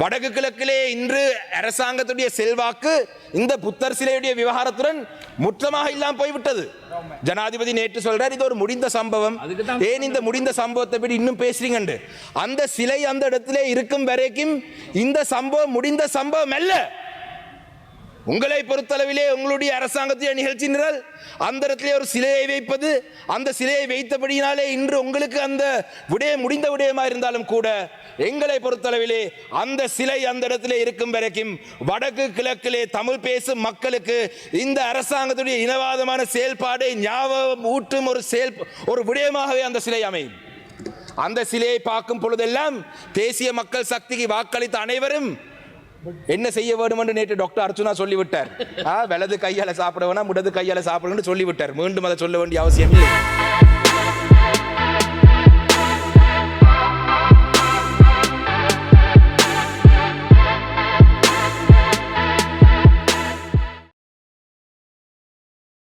வடக்கு கிழக்கிலே இன்று அரசாங்கத்துடைய செல்வாக்கு இந்த புத்தர் சிலையுடைய விவகாரத்துடன் முற்றமாக இல்லாமல் போய்விட்டது. ஜனாதிபதி நேற்று சொல்றார் இது ஒரு முடிந்த சம்பவம். ஏன் இந்த முடிந்த சம்பவத்தை பற்றி இன்னும் பேசுறீங்கண்டு? அந்த சிலை அந்த இடத்திலே இருக்கும் வரைக்கும் இந்த சம்பவம் முடிந்த சம்பவம் அல்ல. உங்களை பொறுத்தளவிலே உங்களுடைய அரசாங்கத்துடைய நிகழ்ச்சி நிரல் அந்த இடத்திலே ஒரு சிலையை வைப்பது அந்த சிலையை வைத்தபடியினாலே இன்று உங்களுக்கு அந்த விடயம் முடிந்த விடயமா இருந்தாலும் கூட எங்களை பொறுத்தளவிலே அந்த சிலை அந்த இடத்துல இருக்கும் வரைக்கும் வடக்கு கிழக்கிலே தமிழ் பேசும் மக்களுக்கு இந்த அரசாங்கத்துடைய இனவாதமான செயல்பாடை ஞாபகம் ஊட்டும் ஒரு செயல் ஒரு விடயமாகவே அந்த சிலை அமையும். அந்த சிலையை பார்க்கும் பொழுதெல்லாம் தேசிய மக்கள் சக்திக்கு வாக்களித்த அனைவரும் என்ன செய்ய வேண்டும்? என்று நேற்று டாக்டர் அர்ச்சுனா சொல்லிவிட்டார். ஆ, வலது கையால சாப்பிட வேணாம் முடது கையால சாப்பிடணும்னு சொல்லிவிட்டார். மீண்டும் அதை சொல்ல வேண்டிய அவசியம் இல்லை.